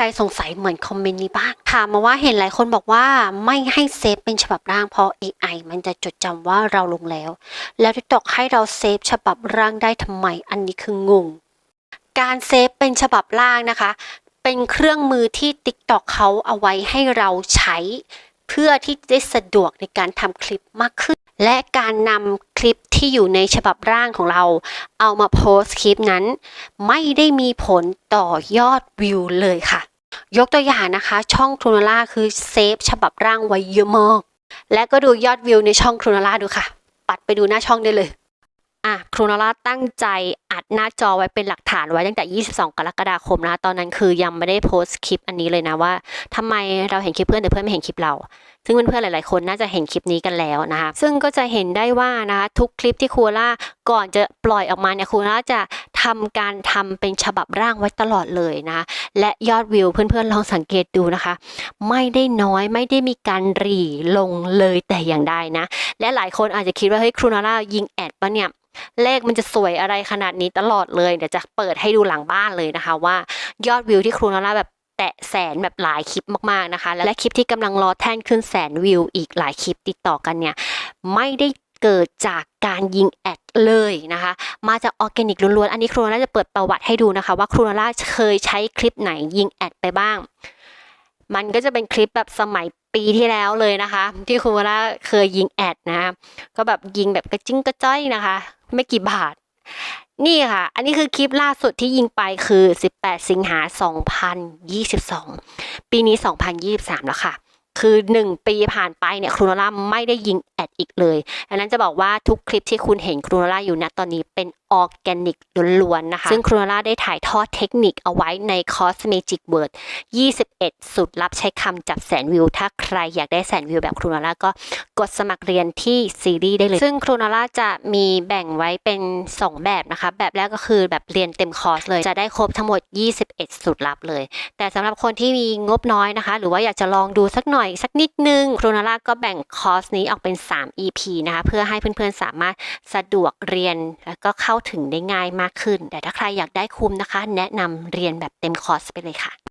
รสงสัยเหมือนคอมเมนต์นี้บ้างถามมาว่าเห็นหลายคนบอกว่าไม่ให้เซฟเป็นฉบับร่างเพราะ AI มันจะจดจำว่าเราลงแล้ว แล้ว TikTok ให้เราเซฟฉบับร่างได้ทำไมอันนี้คืองง การเซฟเป็นฉบับร่างนะคะ เป็นเครื่องมือที่ TikTok เขาเอาไว้ให้เราใช้ เพื่อที่จะได้สะดวกในการทำคลิปมากขึ้น และการนำคลิปที่อยู่ในฉบับร่างของเรา เอามาโพสคลิปนั้น ไม่ได้มีผลต่อยอดวิวเลยค่ะ ยกตัวอย่างนะคะ ช่องครูนาล่าคือเซฟฉบับร่างไว้เยอะมากและก็ดูยอดวิวในช่องครูนาล่าดูค่ะ ปัดไปดูหน้าช่องได้เลยอะครูนาล่าตั้งใจอัดหน้าจอไว้เป็นหลักฐานไว้ตั้งแต่ 22 กรกฎาคมนะตอนนั้นคือยังไม่ได้โพสต์คลิปอันนี้เลยนะว่าทำไมเราเห็นคลิปเพื่อนแต่เพื่อนไม่เห็นคลิปเรา ซึ่งเพื่อนๆหลาย ๆ คนน่าจะเห็นคลิปนี้กันแล้วนะคะ ซึ่งก็จะเห็นได้ว่านะคะทุกคลิปที่ครูล่าก่อนจะปล่อยออกมาเนี่ยครูล่าจะ ทำการทำเป็นฉบับร่างไว้ตลอดเลยนะ และยอดวิวเพื่อนๆลองสังเกตดูนะคะ ไม่ได้น้อยไม่ได้มีการรีลงเลยแต่อย่างใดนะ และหลายคนอาจจะคิดว่าเฮ้ยครูนาร่ายิงแอดปะเนี่ยเลขมันจะสวยอะไรขนาดนี้ตลอดเลย เดี๋ยวจะเปิดให้ดูหลังบ้านเลยนะคะ ว่ายอดวิวที่ครูนาร่าแบบแตะแสนแบบหลายคลิปมากๆนะคะ และคลิปที่กำลังรอแท่นขึ้นแสนวิวอีกหลายคลิปติดต่อกันเนี่ย ไม่ได้ เกิดจากการยิงแอดเลยนะคะ มาจากออร์แกนิกล้วนๆ อันนี้ครูนาร่าจะเปิดประวัติให้ดูนะคะ ว่าครูนาร่าเคยใช้คลิปไหนยิงแอดไปบ้าง มันก็จะเป็นคลิปแบบสมัยปีที่แล้วเลยนะคะ ที่ครูนาร่าเคยยิงแอดนะคะก็แบบยิงแบบกระจิ้งกระจ้อยนะคะ ไม่กี่บาทนี่ค่ะ อันนี้คือคลิปล่าสุดที่ยิงไปคือ 18 สิงหา 2022 ปีนี้ 2023 แล้วค่ะ คือ 1 ปีผ่านไปเนี่ยครูโนล่าไม่ได้ยิงแอดอีกเลยดังนั้นจะบอกว่าทุกคลิปที่คุณเห็นครูโนล่าอยู่ณตอนนี้เป็นออร์แกนิกล้วนๆนะคะ ซึ่งครูนล่าได้ถ่ายทอดเทคนิคเอาไว้ในคอร์ส Magic Word 21 สุดลับใช้คำจับแสนวิว ถ้าใครอยากได้แสนวิวแบบครูนล่าก็กดสมัครเรียนที่ซีรีส์ได้เลย ซึ่งครูนล่าจะมีแบ่งไว้เป็น 2 แบบนะคะ แบบแรกก็คือแบบเรียนเต็มคอร์สเลย จะได้ครบทั้งหมด 21 สุดลับเลย แต่สำหรับคนที่มีงบน้อยนะคะ หรือว่าอยากจะลองดูสักหน่อยสักนิดนึงครูนาร่าก็แบ่งคอร์สนี้ออกเป็น 3 EP นะคะเพื่อให้เพื่อนๆสามารถสะดวกเรียนแล้วก็เข้าาถึงได้ง่ายมากขึ้น แต่ถ้าใครอยากได้คุ้มนะคะ แนะนำเรียนแบบเต็มคอร์สไปเลยค่ะ